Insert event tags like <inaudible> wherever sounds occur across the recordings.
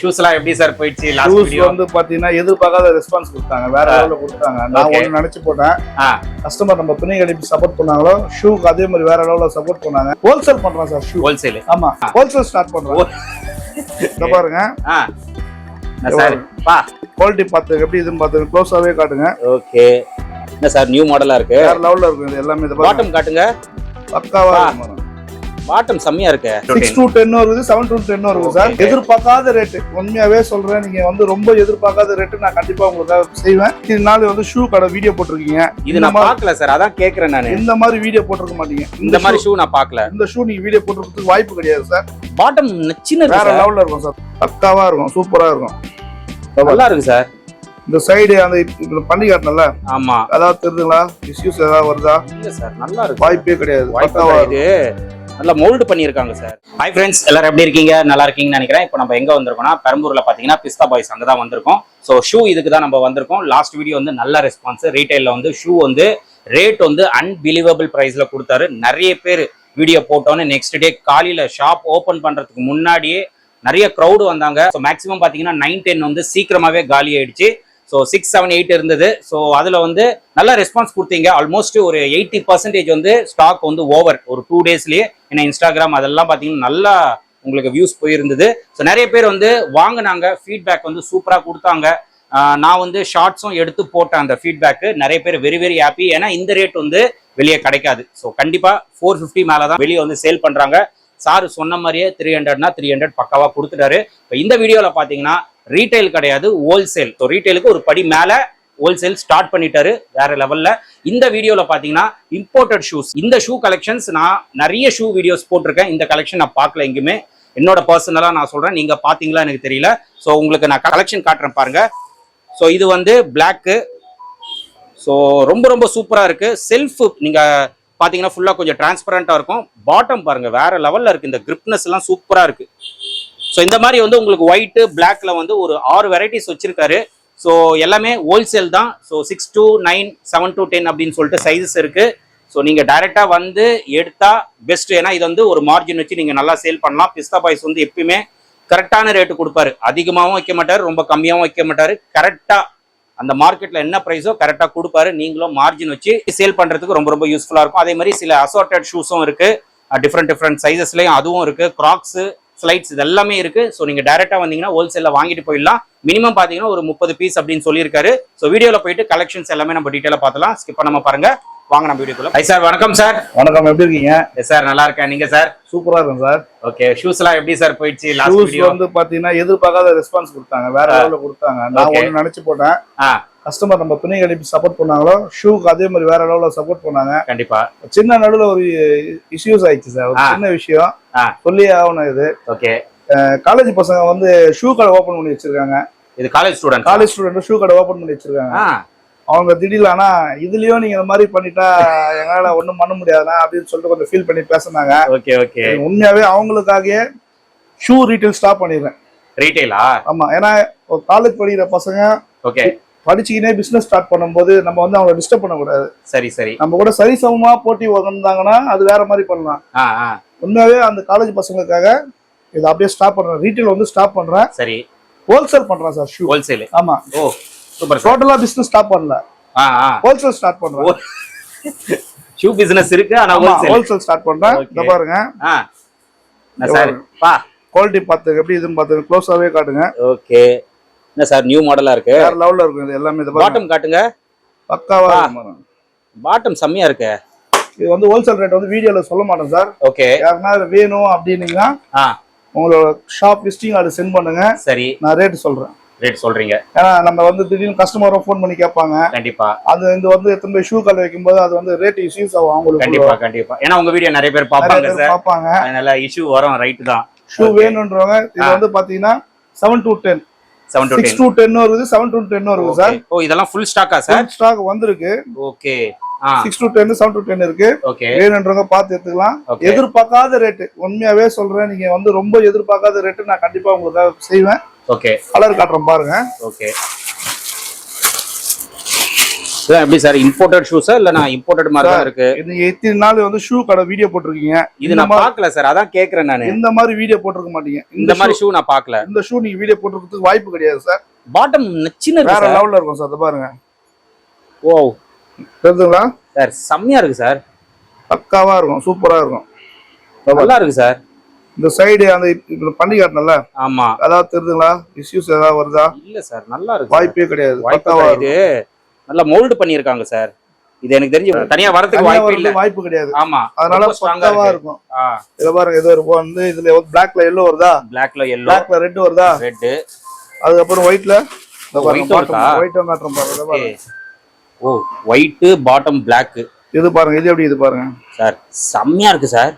Shoes எல்லாம் எப்படி sir போயிடுச்சு? லாஸ்ட் ஷூஸ் வந்து பாத்தீங்கன்னா எதிர்பார்க்காத ரெஸ்பான்ஸ் கொடுத்தாங்க. வேற லெவல்ல கொடுத்தாங்க. நான். ஒண்ணு நினைச்சு போட்டேன். கஸ்டமர் நம்ம துணி கடைக்கு சப்போர்ட் பண்ணாங்களோ ஷூக்கு அதே மாதிரி வேற லெவல்ல சப்போர்ட் பண்ணாங்க. ஹோல்சேல் பண்றோம் சார் ஷூ ஹோல்சேல் ஆமா. ஹோல்சேல் ஸ்டார்ட் பண்றோம். இந்த பாருங்க. குவாலிட்டி பார்த்து எப்படி இதுன்னு பார்த்து க்ளோஸாவே காட்டுங்க. ஓகே என்ன சார் நியூ மாடலா இருக்கு? வேற லெவல்ல இருக்கும் இது எல்லாமே இது பாட்டம் காட்டுங்க. பக்காவா பாட்டம் செம்மையா இருக்கு. சிக்ஸ் டு டென் வருது செவன் டு டென் வருது சார். எதிர்பார்க்காத ரேட்டு உண்மையாவே சொல்றேன் நீங்க வந்து ரொம்ப எதிர்பார்க்காத ரேட்டு நான் கண்டிப்பா உங்களுக்காக செய்வேன். இது நாள் வந்து ஷூ கடை வீடியோ போட்டிருக்கீங்க. இது நான் பார்க்கல சார் அதான் கேக்குறேன் நானு. இந்த மாதிரி வீடியோ போட்டிருக்க மாட்டீங்க. இந்த மாதிரி ஷூ நான் பார்க்கல. இந்த ஷூ நீங்க வீடியோ போட்டுறதுக்கு வாய்ப்பு கிடையாது சார் பாட்டம் நச்சின்னு வேற லெவல்ல இருக்கும் சார் பக்காவா இருக்கும் சூப்பரா இருக்கும். நல்லா இருக்கு சார் இந்த சைடு அந்த பண்ணி காட்டினல ஆமா. அதாவது தெரியுதுங்களா இஷ்யூஸ் ஏதாவது வருதா? இல்ல சார் நல்லா இருக்கு. வாய்ப்பே கிடையாது. வாய்ப்பு நல்லா மோல்டு பண்ணியிருக்காங்க சார் ஹாய் ஃப்ரெண்ட்ஸ் எல்லாரும் எப்படி இருக்கீங்க? நல்லா இருக்கீங்கன்னு நினைக்கிறேன். இப்போ நம்ம எங்க வந்திருக்கோம்னா பெரம்பூர்ல பாத்தீங்கன்னா பிஸ்தா பாய்ஸ் அங்கே தான் வந்திருக்கோம். ஸோ ஷூ இதுக்கு தான் நம்ம வந்திருக்கோம். லாஸ்ட் வீடியோ வந்து நல்ல ரெஸ்பான்ஸ் ரீட்டைல்ல வந்து ஷூ வந்து ரேட் வந்து அன்பிலீவபிள் ப்ரைஸில் கொடுத்தாரு. நிறைய பேர் வீடியோ போட்டோன்னு நெக்ஸ்ட் டே காலையில ஷாப் ஓபன் பண்றதுக்கு முன்னாடியே நிறைய க்ரௌடு வந்தாங்க. ஸோ மேக்ஸிமம் பார்த்தீங்கன்னா நைன் டென் வந்து சீக்கிரமாவே காலி ஆயிடுச்சு. ஸோ சிக்ஸ் செவன் எயிட் இருந்தது. ஸோ அதில் வந்து நல்ல ரெஸ்பான்ஸ் கொடுத்தீங்க. ஆல்மோஸ்ட் ஒரு எயிட்டி பர்சன்டேஜ் வந்து ஸ்டாக் வந்து ஓவர் ஒரு டூ டேஸ்லேயே ஏன்னா இன்ஸ்டாகிராம் அதெல்லாம் பார்த்தீங்கன்னா நல்லா உங்களுக்கு வியூஸ் போயிருந்தது. ஸோ நிறைய பேர் வந்து வாங்கினாங்க. ஃபீட்பேக் வந்து சூப்பராக கொடுத்தாங்க. நான் வந்து ஷார்ட்ஸும் எடுத்து போட்டேன் அந்த ஃபீட்பேக்கு நிறைய பேர் வெரி வெரி ஹாப்பி ஏன்னா இந்த ரேட் வந்து வெளியே கிடைக்காது. ஸோ கண்டிப்பாக ஃபோர் ஃபிஃப்டி மேலே தான் வெளியே வந்து சேல் பண்ணுறாங்க சார் சொன்ன மாதிரியே த்ரீ ஹண்ட்ரட்னா த்ரீ ஹண்ட்ரட் பக்காவாக கொடுத்துட்டாரு. இப்போ இந்த வீடியோவில் பார்த்தீங்கன்னா ரீட்டைல் கிடையாது ஹோல்சேல் ஸோ ரீட்டைலுக்கு ஒரு படி மேலே ஹோல்சேல் ஸ்டார்ட் பண்ணிட்டாரு வேற லெவல்ல இந்த வீடியோவில் பார்த்தீங்கன்னா இம்போர்ட்டட் ஷூஸ் இந்த ஷூ கலெக்ஷன்ஸ் நான் நிறைய ஷூ வீடியோஸ் போட்டிருக்கேன். இந்த கலெக்ஷன் நான் பார்க்கல எங்கேயுமே. என்னோட பர்சனலாக நான் சொல்கிறேன் நீங்கள் பார்த்தீங்களா எனக்கு தெரியல. ஸோ உங்களுக்கு நான் கலெக்ஷன் காட்டுறேன் பாருங்க. ஸோ இது வந்து பிளாக்கு ஸோ ரொம்ப ரொம்ப சூப்பராக இருக்குது செல்ஃப் நீங்கள் பார்த்தீங்கன்னா ஃபுல்லாக கொஞ்சம் டிரான்ஸ்பரண்ட்டாக இருக்கும். பாட்டம் பாருங்க வேறு லெவலில் இருக்குது இந்த கிரிப்னஸ்லாம் சூப்பராக இருக்குது ஸோ இந்த மாதிரி வந்து உங்களுக்கு ஒயிட்டு பிளாக்ல வந்து ஒரு ஆறு வெரைட்டிஸ் வச்சிருக்காரு. ஸோ எல்லாமே ஹோல்சேல் தான். So six to nine seven to ten அப்படின்னு சொல்லிட்டு சைஸஸ் இருக்கு. ஸோ நீங்க டைரக்டா வந்து எடுத்தா பெஸ்ட் ஏன்னா இது வந்து ஒரு மார்ஜின் வச்சு நீங்க நல்லா சேல் பண்ணலாம். பிஸ்தா பாய்ஸ் வந்து எப்பயுமே கரெக்டான ரேட்டு கொடுப்பாரு. அதிகமாகவும் வைக்க மாட்டாரு ரொம்ப கம்மியாகவும் வைக்க மாட்டாரு. கரெக்டாக அந்த மார்க்கெட்ல என்ன ப்ரைஸோ கரெக்டாக கொடுப்பாரு. நீங்களும் மார்ஜின் வச்சு சேல் பண்றதுக்கு ரொம்ப ரொம்ப யூஸ்ஃபுல்லாக இருக்கும். அதே மாதிரி சில அசார்டட் ஷூஸும் இருக்கு. டிஃப்ரெண்ட் டிஃப்ரெண்ட் சைஸஸ்லயும் அதுவும் இருக்கு. கிராக்ஸு ஸ்லைட்ஸ் இது எல்லாமே இருக்கு. ஸோ நீங்க டைரக்டா வந்தீங்கன்னா ஹோல்சேல்ல வாங்கிட்டு போயிடலாம். மினிமம் பாத்தீங்கன்னா ஒரு முப்பது பீஸ் அப்படின்னு சொல்லியிருக்காரு. ஸோ வீடியோல போயிட்டு கலெக்ஷன்ஸ் எல்லாமே நம்ம டீட்டெயிலாக பார்த்தலாம் ஸ்கிப் பண்ணாம பாருங்க. வாங்க நம்ம வீடியோக்குள்ள ஹை சார் வணக்கம் சார் வணக்கம். எப்படி இருக்கீங்க? சார் நல்லா இருக்கேன். நீங்க சார் சூப்பரா இருக்கும் சார் ஓகே ஷூஸ் எல்லாம் எப்படி சார் போயிடுச்சு? லாஸ்ட் ஷூஸ் வந்து பாத்தீங்கன்னா எதிர்பார்க்காத ரெஸ்பான்ஸ் கொடுத்தாங்க. வேற லெவல்ல கொடுத்தாங்க. நான். ஒண்ணு நினைச்சு போட்டேன். ஆ கஸ்டமர் நம்ம துணி கடைக்கு சப்போர்ட் பண்ணாங்களோ ஷூக்கு அதே மாதிரி வேற லெவல்ல சப்போர்ட் பண்ணாங்க. கண்டிப்பா. சின்ன நடுவுல ஒரு இஷ்யூஸ் ஆயிடுச்சு சார். ஒரு. சின்ன விஷயம். சொல்லி ஆகணும் இது. ஓகே. காலேஜ் பசங்க வந்து ஷூ கடை ஓபன் பண்ணி வச்சிருக்காங்க. இது college student college student shoe கடை ஓபன் பண்ணி வச்சிருக்காங்க. அவங்க திடீர்னு ஆனா இதுலயும் நீங்க இந்த மாதிரி பண்ணிட்டா எங்களால ஒண்ணும் பண்ண முடியாதுண்ணா அப்படின்னு சொல்லிட்டு கொஞ்சம் ஃபீல் பண்ணி பேசுனாங்க. Okay okay. உண்மையாவே அவங்களுக்காகவே ஷூ ரீட்டைல் ஸ்டாப் பண்ணிடுறேன். ரீட்டைலா ஆமா. ஏன்னா காலேஜ் படிக்கிற பசங்க ஓகே. படிச்சுக்கினே பிசினஸ் ஸ்டார்ட் பண்ணும்போது நம்ம வந்து அவங்கள டிஸ்டர்ப் பண்ணக்கூடாது. சரி சரி. நம்ம கூட சரிசமமா போட்டி வந்தாங்கன்னா அது வேற மாதிரி பண்ணலாம். உண்மையாவே அந்த காலேஜ் பசங்களுக்காக இதை அப்படியே ஸ்டாப் பண்றேன். ரீட்டைல் வந்து ஸ்டாப் பண்றேன். சரி. ஹோல்சேல் பண்றேன் சார் ஷூ ஹோல்சேல் ஆமா. ஓ சூப்பர் டோட்டலா பிசினஸ் ஸ்டாப் பண்ணல. ஹோல்சேல் ஸ்டார்ட் பண்றேன். ஷூ பிசினஸ் இருக்கு ஆனா ஹோல்சேல் ஸ்டார்ட் பண்றேன். இந்த பாருங்க. சார் குவாலிட்டி பார்த்து எப்படி இதுன்னு பார்த்து க்ளோஸாவே காட்டுங்க. ஓகே என்ன சார் நியூ மாடலா இருக்கு? வேற லெவல்ல இருக்கும் இது எல்லாமே இது பாட்டம் காட்டுங்க. பக்காவா. பாட்டம் செம்மையா இருக்கு. இது வந்து ஹோல்சேல் ரேட் வந்து வீடியோல சொல்ல மாட்டேன் சார். ஓகே. யாருன்னா வேணும் அப்படின்னீங்கன்னா உங்களோட ஷாப் லிஸ்டிங் அது சென்ட் பண்ணுங்க. சரி. நான் ரேட் சொல்றேன். ரேட் சொல்றீங்க. ஏன்னா நம்ம வந்து திடீர்னு கஸ்டமரும் ஃபோன் பண்ணி கேட்பாங்க. கண்டிப்பா. அது இந்த வந்து எத்தனை போய் ஷூ கல்ல வைக்கும்போது அது வந்து ரேட் இஷ்யூஸ் ஆகும் அவங்களுக்கு கண்டிப்பா கண்டிப்பா. ஏன்னா உங்க வீடியோ நிறைய பேர் நிறைய பாப்பாங்க பேர் சார். பார்ப்பாங்க. அதனால இஷ்யூ வரும் ரைட் தான். ஷூ வேணுன்றவங்க இது. வந்து பாத்தீங்கன்னா seven to ten seven six to ten வருது செவன் டு டென் வருது சார். ஓ இதெல்லாம் ஃபுல் ஸ்டாக்கா சார்? ஸ்டாக் வந்திருக்கு. Okay six to ten seven to ten இருக்கு. வேணுன்றவங்க பார்த்து எடுத்துக்கலாம். எதிர்பார்க்காத ரேட்டு உண்மையாவே சொல்றேன் நீங்க வந்து ரொம்ப எதிர்பார்க்காத ரேட்டு நான் கண்டிப்பா உங்களுக்காக செய்வேன். ஓகே கலர் காட்டுறேன் பாருங்க. ஓகே சார் எப்படி சார்? இம்போர்ட்டட் ஷூஸா இல்ல நான் இம்போர்ட்டட் மாதிரி தான் இருக்கு? நீங்க எத்தனை நாள் வந்து ஷூ கடை வீடியோ போட்டிருக்கீங்க? இது நான் பார்க்கல சார். அதான் கேக்குறேன் நானு. இந்த மாதிரி வீடியோ போட்டிருக்க மாட்டீங்க. இந்த மாதிரி ஷூ நான் பார்க்கல. இந்த ஷூ நீங்க வீடியோ போட்டிருக்கிறதுக்கு வாய்ப்பு கிடையாது சார். பாட்டம் நச்சின்னு வேற லெவல்ல இருக்கும் சார் அதை பாருங்க. ஓ தெரிஞ்சுங்களா சார் செம்மையா இருக்கு சார். பக்காவா இருக்கும் சூப்பரா இருக்கும். நல்லா இருக்கு சார். இந்த சைடு அந்த பண்ணி காட்டினல ஆமா. அதாவது தெரிஞ்சுங்களா இஷ்யூஸ் ஏதாவது வருதா? இல்ல சார் நல்லா இருக்கு. வாய்ப்பே கிடையாது. வாய்ப்பு இது நல்லா மோல்டு பண்ணியிருக்காங்க சார் இது எனக்கு தெரிஞ்சு தனியா வரதுக்கு வாய்ப்பு இல்ல. வாய்ப்பு கிடையாது. ஆமா. அதனால இருக்கு. இருக்கும். ஆ. இத பாருங்க ஏதோ இருக்கும் வந்து இதுல பிளாக்ல எல்லோ வருதா? பிளாக்ல எல்லோ பிளாக்ல ரெட் வருதா? ரெட் அதுக்கப்புறம் ஒயிட்ல? ஒயிட் காட்டுறோம் பாருங்க இத பாருங்க. Oh white bottom Black. இது பாருங்க இது எப்படி இது பாருங்க? சார் செம்மையா இருக்கு சார்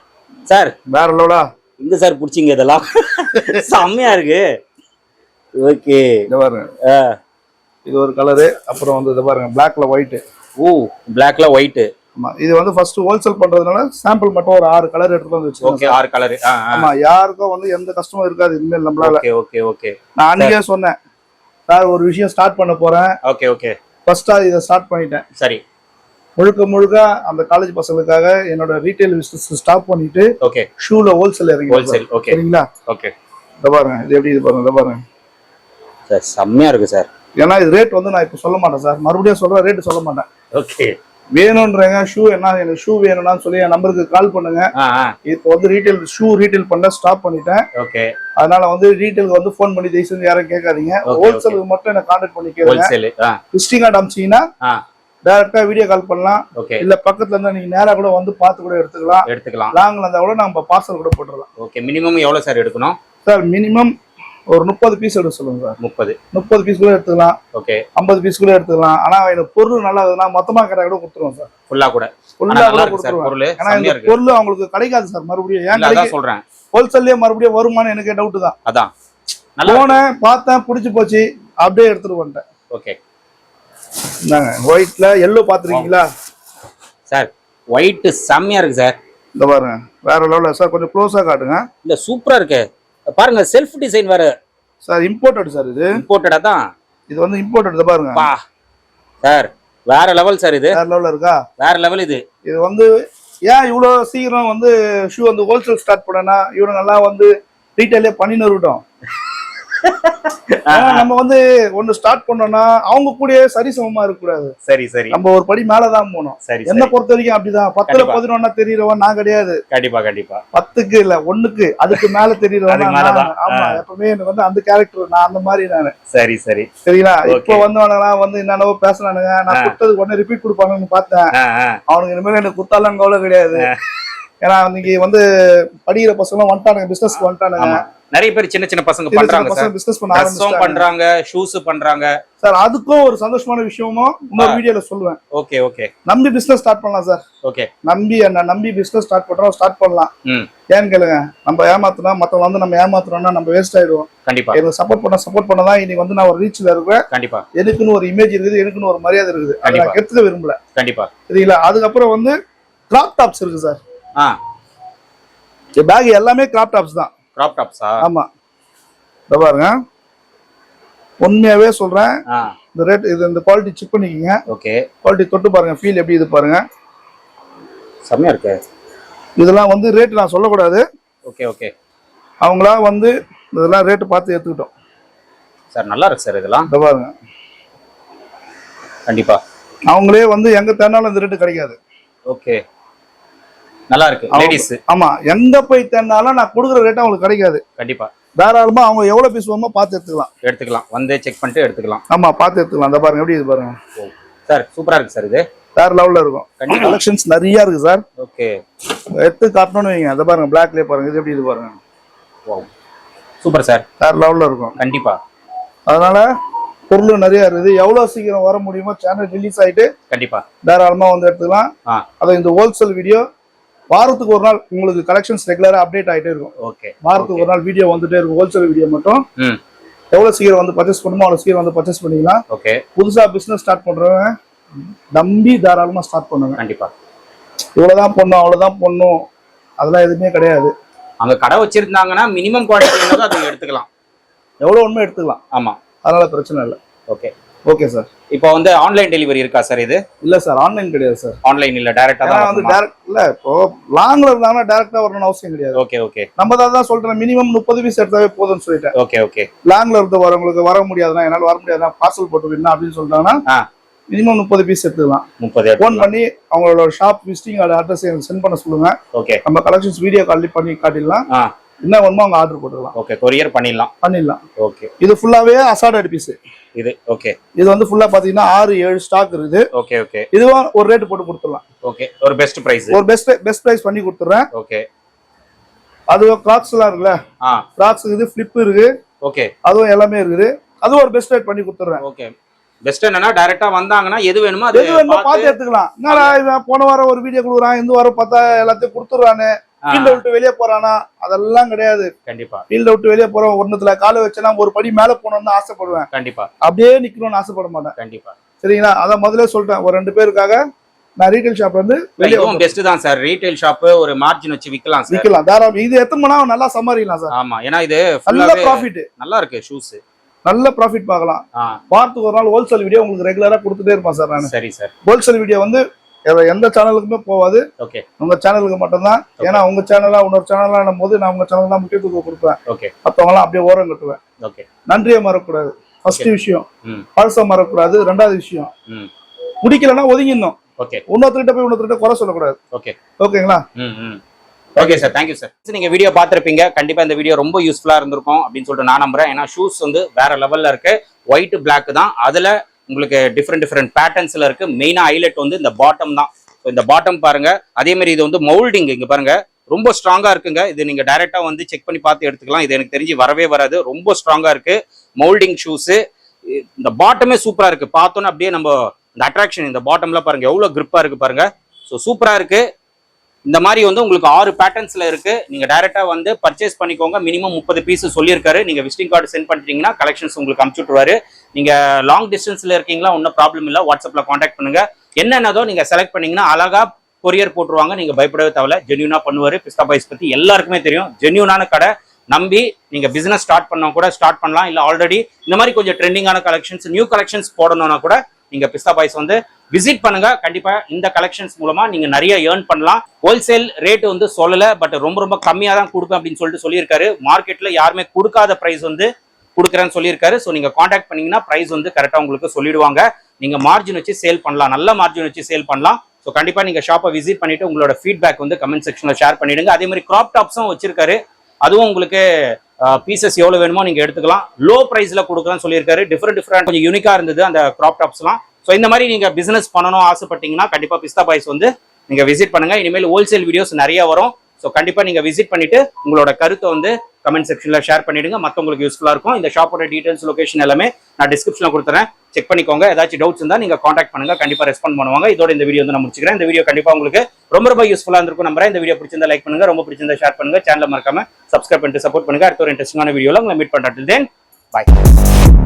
சார் வேற லெவலா? எங்க சார் புடிச்சிங்க இதெல்லாம்? <laughs> செம்மையா இருக்கு. ஓகே இந்த பாருங்க. இது ஒரு கலரு அப்புறம் வந்து இத பாருங்க பிளாக்ல ஒயிட் ஓ பிளாக்ல ஒயிட் ஆமா இது வந்து ஃபர்ஸ்ட் ஹோல்சேல் பண்றதுனால சாம்பிள் மட்டும் ஒரு ஆறு கலர் எடுத்து வந்து ஓகே வச்சிருக்கோம் ஆறு கலர் ஆமா யாருக்கும் வந்து எந்த கஷ்டமும் இருக்காது இனிமேல் நம்மளால. ஓகே ஓகே ஓகே நான் அன்னைக்கே சொன்னேன் சார் ஒரு விஷயம் ஸ்டார்ட் பண்ண போறேன். ஓகே ஓகே ஃபர்ஸ்டா இதை ஸ்டார்ட் பண்ணிட்டேன். சரி. முழுக்க முழுக்க அந்த காலேஜ் பசங்களுக்காக என்னோட ரீட்டைல் பிசினஸ் ஸ்டாப் பண்ணிட்டு ஓகே ஷூல ஹோல்சேல் இறங்கி ஹோல்சேல் ஓகே சரிங்களா? ஓகே இத பாருங்க இது எப்படி இது பாருங்க இத பாருங்க. சார் செம்மையா இருக்கு சார். ஏன்னா இது ரேட் வந்து நான் இப்போ சொல்ல மாட்டேன் சார். மறுபடியும் சொல்றேன் ரேட் சொல்ல மாட்டேன். ஓகே வேணும்ன்றங்க ஷூ என்ன எனக்கு ஷூ வேணும்னான்னு சொல்லி என் நம்பருக்கு கால் பண்ணுங்க. இப்போ வந்து ரீட்டைல் ஷூ ரீட்டைல் பண்ண ஸ்டாப் பண்ணிட்டேன். ஓகே அதனால வந்து ரீட்டைலுக்கு வந்து ஃபோன் பண்ணி தயவு செஞ்சு யாரும் கேட்காதீங்க. ஹோல்சேலுக்கு மட்டும் என்ன கான்டாக்ட் பண்ணி கேளுங்க விசிட்டிங் கார்டு அமிச்சிங்கன்னா டேரக்டா வீடியோ கால் பண்ணலாம். இல்ல பக்கத்துல இருந்தா நீங்க நேரா கூட வந்து பார்த்து கூட எடுத்துக்கலாம். எடுத்துக்கலாம். லாங்ல இருந்தா கூட நம்ம பார்சல் கூட போட்டுடலாம். ஓகே மினிமம் எவ்வளவு சார் எடுக்கணும்? சார் மினிமம் ஒரு முப்பது பீஸ் எடுக்க சொல்லுங்க சார். முப்பது. முப்பது பீஸ் கூட எடுத்துக்கலாம். ஓகே. ஐம்பது பீஸ் கூட எடுத்துக்கலாம். ஆனா எனக்கு பொருள் நல்லா இருக்குதுன்னா மொத்தமா கடை கூட கொடுத்துருவோம் சார். ஃபுல்லா கூட. ஃபுல்லா கூட கொடுத்துருவேன் பொருள். ஏன்னா இந்த செம்மையா இருக்கு. பொருள் அவங்களுக்கு கிடைக்காது சார் மறுபடியும். ஏன் சொல்றேன். ஹோல்சேல்லயே மறுபடியும் வருமானு எனக்கு டவுட் தான். அதான். போனேன் பார்த்தேன் பிடிச்சி போச்சு அப்படியே எடுத்துட்டு வந்துட்டேன். ஓகே. இந்தாங்க ஒயிட்ல எல்லோ பாத்துருக்கீங்களா சார் ஒயிட் செம்மையா இருக்கு சார். இந்த பாருங்க வேற லெவலில் சார் கொஞ்சம் க்ளோஸா காட்டுங்க. இல்ல சூப்பரா இருக்கு. பாருங்க செல்ஃப் டிசைன் வேற. சார் இம்போர்ட்டட் சார் இது. இம்போர்ட்டடா தான். இது வந்து இம்போர்ட்டட் பாருங்க. பா சார் வேற லெவல் சார் இது. வேற லெவலில் இருக்கா? வேற லெவல் இது. இது வந்து ஏன் இவ்வளோ சீக்கிரம் வந்து ஷூ வந்து ஹோல்சேல் ஸ்டார்ட் பண்ணனா இவனுங்கெல்லாம் வந்து ரீட்டைலே பண்ணின்னு இருக்கட்டும் நம்ம வந்து ஒன்று ஸ்டார்ட் பண்ணோம்னா அவங்க கூடயே சரிசமமா இருக்கக்கூடாது. சரி சரி. நம்ம ஒரு படி மேலதான் போகணும் சரி என்ன பொறுத்த வரைக்கும் அப்படிதான். பத்துல. பதினொன்னா தெரியறவன் நான் கிடையாது. கண்டிப்பா கண்டிப்பா. பத்துக்கு இல்ல ஒண்ணுக்கு. அதுக்கு மேல தெரியறவன். ஆமா. எப்பவுமே எனக்கு வந்து அந்த கேரக்டர் நான் அந்த மாதிரி நானு. சரி சரி. சரிங்களா. இப்போ வந்தவனுங்களாம் வந்து என்னென்னவோ பேசுனானுங்க நான். கொடுத்ததுக்கு உடனே ரிப்பீட் கொடுப்பாங்கன்னு பார்த்தேன். அவனுக்கு இனிமேல் எனக்கு குத்தாலும் கவலை கிடையாது. ஏன்னா இன்னைக்கு வந்து படிக்கிற பசங்க வந்துட்டானுங்க பிசினஸ் வந்துட்டானுங்க. நிறைய பேர் சின்ன சின்ன பசங்க பண்றாங்க சார். பிசினஸ் பண்ண ட்ரெஸ்ஸும் ஆரம்பிச்சிட்டாங்க. பண்றாங்க ஷூஸ் பண்றாங்க. சார் அதுக்கும் ஒரு சந்தோஷமான விஷயமும் இன்னொரு. வீடியோல சொல்லுவேன். Okay okay. நம்பி பிசினஸ் ஸ்டார்ட் பண்ணலாம் சார். ஓகே. நம்பி என்ன நம்பி பிசினஸ் ஸ்டார்ட் பண்றோம் ஸ்டார்ட் பண்ணலாம். ஏன்னு கேளுங்க நம்ம ஏமாத்தினா மத்தவங்க வந்து நம்ம ஏமாத்துறோம்னா நம்ம வேஸ்ட் ஆயிடுவோம். கண்டிப்பா. எனக்கு சப்போர்ட் பண்ண சப்போர்ட் பண்ண தான் இன்னைக்கு வந்து நான் ஒரு ரீச்ல இருக்கிறேன் கண்டிப்பா. எனக்குன்னு ஒரு இமேஜ் இருக்குது எனக்குன்னு ஒரு மரியாதை இருக்குது. அதை நான் கண்டிப்பா. கெடுத்துக்க விரும்பல. கண்டிப்பா. சரிங்களா? அதுக்கப்புறம் வந்து கிராப் டாப்ஸ் இருக்கு சார். பேக் எல்லாமே கிராப் டாப்ஸ் தான். கிராப் டாப்ஸா ஆமா. இத பாருங்க. உண்மையாவே சொல்றேன். இந்த ரேட் இது இந்த குவாலிட்டி செக் பண்ணிக்கோங்க. ஓகே குவாலிட்டி தொட்டு பாருங்க ஃபீல் எப்படி இது பாருங்க. செம்மையா இருக்கு. இதெல்லாம் வந்து ரேட் நான் சொல்லக்கூடாது. ஓகே ஓகே அவங்களா வந்து இதெல்லாம் ரேட்டு பார்த்து எடுத்துக்கிட்டோம். சார் நல்லா இருக்கு சார் இதெல்லாம். இத பாருங்க. கண்டிப்பா. அவங்களே வந்து எங்க தேடினாலும் இந்த ரேட்டு கிடைக்காது. ஓகே நல்லா இருக்கு. லேடிஸ் ஆமா எங்க போய் தேடினாலும் நான் கொடுக்குற ரேட் அவங்களுக்கு கிடைக்காது. கண்டிப்பா. தாராளமா அவங்க எவ்வளவு பீஸ் வேணுமோ பார்த்து எடுத்துக்கலாம். எடுத்துக்கலாம். வந்து செக் பண்ணிட்டு எடுத்துக்கலாம். ஆமா பார்த்து எடுத்துக்கலாம். இந்த பாருங்க எப்படி இது பாருங்க. சார் சூப்பரா இருக்கு சார் இது. வேற லெவல்ல இருக்கும். கண்டிப்பா. கலெக்ஷன்ஸ் நிறைய இருக்கு சார் ஓகே எடுத்து காட்டணும்னு வைங்க. அதை பாருங்க பிளாக்லயே பாருங்க. இது எப்படி இது பாருங்க. சூப்பர் சார் வேற லெவல்ல இருக்கும். கண்டிப்பா. அதனால பொருள் நிறைய இருக்குது. எவ்வளவு சீக்கிரம் வர முடியுமோ சேனல் ரிலீஸ் ஆயிட்டு கண்டிப்பா. தாராளமா வந்து எடுத்துக்கலாம். அதை இந்த ஹோல்சேல் வீடியோ வாரத்துக்கு ஒரு நாள் உங்களுக்கு கலெக்ஷன்ஸ் ரெகுலரா அப்டேட் ஆயிட்டே இருக்கும். ஓகே வாரத்துக்கு ஒரு நாள் வீடியோ வந்துட்டே இருக்கும். ஹோல்சேல் வீடியோ மட்டும். எவ்வளவு சீக்கிரம் வந்து பர்ச்சேஸ் பண்ணுமோ அவ்வளவு சீக்கிரம் வந்து பர்ச்சேஸ் பண்ணிக்கலாம். ஓகே புதுசா பிசினஸ் ஸ்டார்ட் பண்றவங்க நம்பி தாராளமா ஸ்டார்ட் பண்ணுங்க. கண்டிப்பா. இவ்வளவுதான் பண்ணும் அவ்வளவுதான் பண்ணும். அதெல்லாம் எதுவுமே கிடையாது. அங்க கடை வச்சிருந்தாங்கன்னா மினிமம் குவாலிட்டி அதை எடுத்துக்கலாம். எவ்வளவு உண்மை எடுத்துக்கலாம். ஆமா. அதனால பிரச்சனை இல்லை. ஓகே ஓகே சார் இப்போ வந்து ஆன்லைன் டெலிவரி இருக்கா சார் இது? இல்ல சார் ஆன்லைன் கிடையாது சார் ஆன்லைன் இல்ல டைரக்டா ஏன்னா வந்து தான் டேரக்ட் இல்ல இப்போ லாங்ல இருந்தாங்கன்னா டேரக்டா வரணும்னு அவசியம் கிடையாது. ஓகே ஓகே நம்ம தான் தான் சொல்றேன் மினிமம் முப்பது பீஸ் எடுத்தாவே போதும்னு சொல்லிட்டேன். ஓகே ஓகே லாங்ல இருந்து வரவங்களுக்கு வர முடியாதுன்னா என்னால வர முடியாதுன்னா பார்சல் போட்டு விடணும் அப்படின்னு சொல்லிட்டாங்கன்னா ஆ. மினிமம் முப்பது பீஸ் எடுத்துக்கலாம். முப்பது ஃபோன் பண்ணி அவங்களோட ஷாப் விசிட்டிங் அட்ரஸ் சென்ட் பண்ண சொல்லுங்க. ஓகே நம்ம கலெக்ஷன்ஸ் வீடியோ கால் பண்ணி காட்டிடலாம். என்ன வேணுமோ அவங்க ஆர்டர் போட்டுக்கலாம். ஓகே கொரியர் பண்ணிடலாம். பண்ணிடலாம். ஓகே இது ஃபுல்லாவே அசாடட் பீஸ் இது ஓகே இது வந்து ஃபுல்லா பாத்தீங்கன்னா ஆறு ஏழு ஸ்டாக் இருக்குது. ஓகே ஓகே இதுவும் ஒரு ரேட் போட்டு கொடுத்துடலாம். ஓகே ஒரு பெஸ்ட் பிரைஸ் ஒரு பெஸ்ட் பெஸ்ட் பிரைஸ் பண்ணி கொடுத்துறேன். ஓகே அது கிளாத்ஸ் எல்லாம் இருக்குல்ல? ஆ. கிளாத்ஸ் இருக்குது ஃபிளிப் இருக்கு ஓகே அதுவும் எல்லாமே இருக்குது. அதுவும் ஒரு பெஸ்ட் ரேட் பண்ணி கொடுத்துறேன். ஓகே பெஸ்ட் என்னன்னா டைரக்டா வந்தாங்கன்னா எது வேணுமோ அது எது வேணுமோ பார்த்து- எடுத்துக்கலாம். என்னடா போன வாரம் ஒரு வீடியோ கொடுக்குறான் இந்த வாரம் பார்த்தா எல்லாத்தையும் கொடுத்துட்றானு. ஆ, ஃபீல்ட விட்டு வெளியே போறானா? அதெல்லாம் கிடையாது. கண்டிப்பா. ஃபீல்ட விட்டு வெளியே போறோம் ஒண்ணுத்துல காலை வச்சனா ஒரு படி மேல போகணும்னு ஆசைப்படுவேன். கண்டிப்பா. அப்படியே நிக்கணும்னு ஆசைப்பட மாட்டேன் கண்டிப்பா. சரிங்களா? அதான் முதல்ல சொல்லிட்டேன் ஒரு ரெண்டு பேருக்காக நான் ரீட்டைல் ஷாப் வந்து வெளியே பெஸ்ட் தான் சார் ரீட்டைல் ஷாப் ஒரு மார்ஜின் வச்சு விக்கலாம் சார் விற்கலாம் தாராளம். இது எத்தனை மணி நல்லா சம்பாதிக்கலாம் சார் ஆமா. ஏன்னா இது நல்ல ப்ராஃபிட் நல்லா இருக்கு ஷூஸ் நல்ல ப்ராஃபிட் பார்க்கலாம். வாரத்துக்கு ஒரு நாள் ஹோல்சேல் வீடியோ உங்களுக்கு ரெகுலரா கொடுத்துட்டே இருப்பேன் சார் நான். சரி சார் ஹோல்சேல் வீடியோ வந்து எந்த சேனலுக்குமே போகாது. ஓகே உங்க சேனலுக்கு மட்டும்தான். ஏன்னா உங்க சேனலா இன்னொரு சேனலா போது நான் உங்க சேனல் தான் முக்கியத்துவம் கொடுப்பேன். எல்லாம் அப்படியே ஓரம் கட்டுவேன். ஓகே நன்றியை மறக்கக்கூடாது. ஃபர்ஸ்ட் விஷயம். ம். பழச மறக்கக்கூடாது. ரெண்டாவது விஷயம். ம். பிடிக்கலன்னா ஒதுங்கிடணும். ஓகே இன்னொருத்தர்கிட்ட போய் இன்னொருத்தர்கிட்ட குறை சொல்லக்கூடாது. ஓகே ஓகேங்களா? ம் ம். Okay sir thank you sir நீங்க வீடியோ பார்த்துருப்பீங்க. கண்டிப்பா இந்த வீடியோ ரொம்ப யூஸ்ஃபுல்லா இருந்திருக்கும் அப்படின்னு சொல்லிட்டு நான் நம்புறேன். ஏன்னா ஷூஸ் வந்து வேற லெவல்ல இருக்கு. ஒயிட் Black தான். அதுல உங்களுக்கு டிஃப்ரெண்ட் டிஃப்ரெண்ட் பேட்டர்ன்ஸ்ல இருக்கு. மெயினா ஹைலைட் வந்து இந்த பாட்டம் தான். இந்த பாட்டம் பாருங்க. அதே மாதிரி இது வந்து மவுல்டிங் இங்க பாருங்க. ரொம்ப ஸ்ட்ராங்கா இருக்குங்க. இது நீங்க டைரக்டா வந்து செக் பண்ணி பார்த்து எடுத்துக்கலாம். இது எனக்கு தெரிஞ்சு வரவே வராது. ரொம்ப ஸ்ட்ராங்கா இருக்கு. மவுல்டிங் ஷூஸ் இந்த பாட்டமே சூப்பரா இருக்கு. பார்த்தோன்னே அப்படியே நம்ம இந்த அட்ராக்ஷன் இந்த பாட்டம்ல பாருங்க. எவ்வளவு க்ரிப்பாக இருக்குது இருக்கு பாருங்க. ஸோ சூப்பரா இருக்கு. இந்த மாதிரி வந்து உங்களுக்கு ஆறு பேட்டர்ன்ஸ்ல இருக்கு. நீங்க டைரக்டா வந்து பர்ச்சேஸ் பண்ணிக்கோங்க. மினிமம் முப்பது பீஸ் சொல்லியிருக்காரு. நீங்க விசிட்டிங் கார்டு சென்ட் பண்ணிட்டீங்கன்னா கலெக்ஷன்ஸ் உங்களுக்கு அமுச்சு நீங்கள் நீங்க லாங் டிஸ்டன்ஸ்ல இருக்கீங்களா? ஒன்றும் ப்ராப்ளம் இல்லை. வாட்ஸ்அப்ல காண்டாக்ட் பண்ணுங்க. என்னென்னதோ நீங்க செலக்ட் பண்ணீங்கன்னா அழகா கொரியர் போட்டுருவாங்க. நீங்க பயப்படவே தேவையில்ல. ஜென்யூனா பண்ணுவாரு. பிஸ்தா பாய்ஸ் பத்தி எல்லாருக்குமே தெரியும். ஜென்யூனான கடை. நம்பி நீங்க பிசினஸ் ஸ்டார்ட் பண்ணா கூட ஸ்டார்ட் பண்ணலாம். இல்ல ஆல்ரெடி இந்த மாதிரி கொஞ்சம் ட்ரெண்டிங்கான கலெக்ஷன்ஸ் நியூ கலெக்ஷன்ஸ் போடணும்னா கூட நீங்க பிஸ்தா பாய்ஸ் வந்து விசிட் பண்ணுங்க. கண்டிப்பா இந்த கலெக்ஷன்ஸ் மூலமா நீங்க நிறைய ஏர்ன் பண்ணலாம். ஹோல்சேல் ரேட் வந்து சொல்லல பட் ரொம்ப ரொம்ப கம்மியா தான் கொடுப்பேன் அப்படின்னு சொல்லிட்டு சொல்லியிருக்காரு. மார்க்கெட்ல யாருமே கொடுக்காத பிரைஸ் வந்து கொடுக்குறேன்னு சொல்லியிருக்காரு. ஸோ நீங்க காண்டாக்ட் பண்ணீங்கன்னா பிரைஸ் வந்து கரெக்டா உங்களுக்கு சொல்லிடுவாங்க. நீங்க மார்ஜின் வச்சு சேல் பண்ணலாம். நல்ல மார்ஜின் வச்சு சேல் பண்ணலாம். ஸோ கண்டிப்பா நீங்க ஷாப்பை விசிட் பண்ணிட்டு உங்களோட ஃபீட்பேக் வந்து கமெண்ட் செக்ஷன்ல ஷேர் பண்ணிடுங்க. அதே மாதிரி கிராப் டாப்ஸும் வச்சிருக்காரு. அதுவும் உங்களுக்கு பீசஸ் எவ்வளோ வேணுமோ நீங்கள் எடுத்துக்கலாம். லோ ப்ரைஸில் கொடுக்குறேன்னு சொல்லியிருக்காரு. டிஃப்ரெண்ட் டிஃப்ரெண்ட் கொஞ்சம் யூனிக்காக இருந்தது அந்த க்ராப் டாப்ஸ்லாம் ஸோ இந்த மாதிரி நீங்கள் பிஸ்னஸ் பண்ணணும் ஆசைப்பட்டீங்கன்னா கண்டிப்பாக பிஸ்தா பாய்ஸ் வந்து நீங்கள் விசிட் பண்ணுங்க. இனிமேல் ஹோல்சேல் வீடியோஸ் நிறைய வரும். ஸோ கண்டிப்பாக நீங்கள் விசிட் பண்ணிவிட்டு உங்களோட கருத்தை வந்து கமெண்ட் செக்ஷனில் ஷேர் பண்ணிவிடுங்க மற்றவங்களுக்கு யூஸ்ஃபுல்லாக இருக்கும். இந்த ஷாப்போட டீட்டெயில்ஸ் லொகேஷன் எல்லாமே நான் டிஸ்கிரிப்ஷனில் கொடுத்துறேன். செக் பண்ணிக்கோங்க. ஏதாச்சும் டவுட்ஸ் இருந்தால் நீங்கள் காண்டாக்ட் பண்ணுங்க. கண்டிப்பாக ரெஸ்பாண்ட் பண்ணுவாங்க. இதோட இந்த வீடியோ வந்து நான் முடிச்சுக்கிறேன். இந்த வீடியோ கண்டிப்பாக உங்களுக்கு ரொம்ப ரொம்ப யூஸ்ஃபுல்லாக இருந்திருக்கும் நம்புறேன். இந்த வீடியோ பிடிச்சிருந்தா லைக் பண்ணுங்க. ரொம்ப பிடிச்சிருந்தா ஷேர் பண்ணுங்க. சேனல் மறக்காம சப்ஸ்கிரைப் பண்ணிட்டு சப்போர்ட் பண்ணுங்க. அடுத்த ஒரு இன்ட்ரெஸ்டிங்கான வீடியோவில் உங்களை மீட் பண்ணுறது தென் பாய்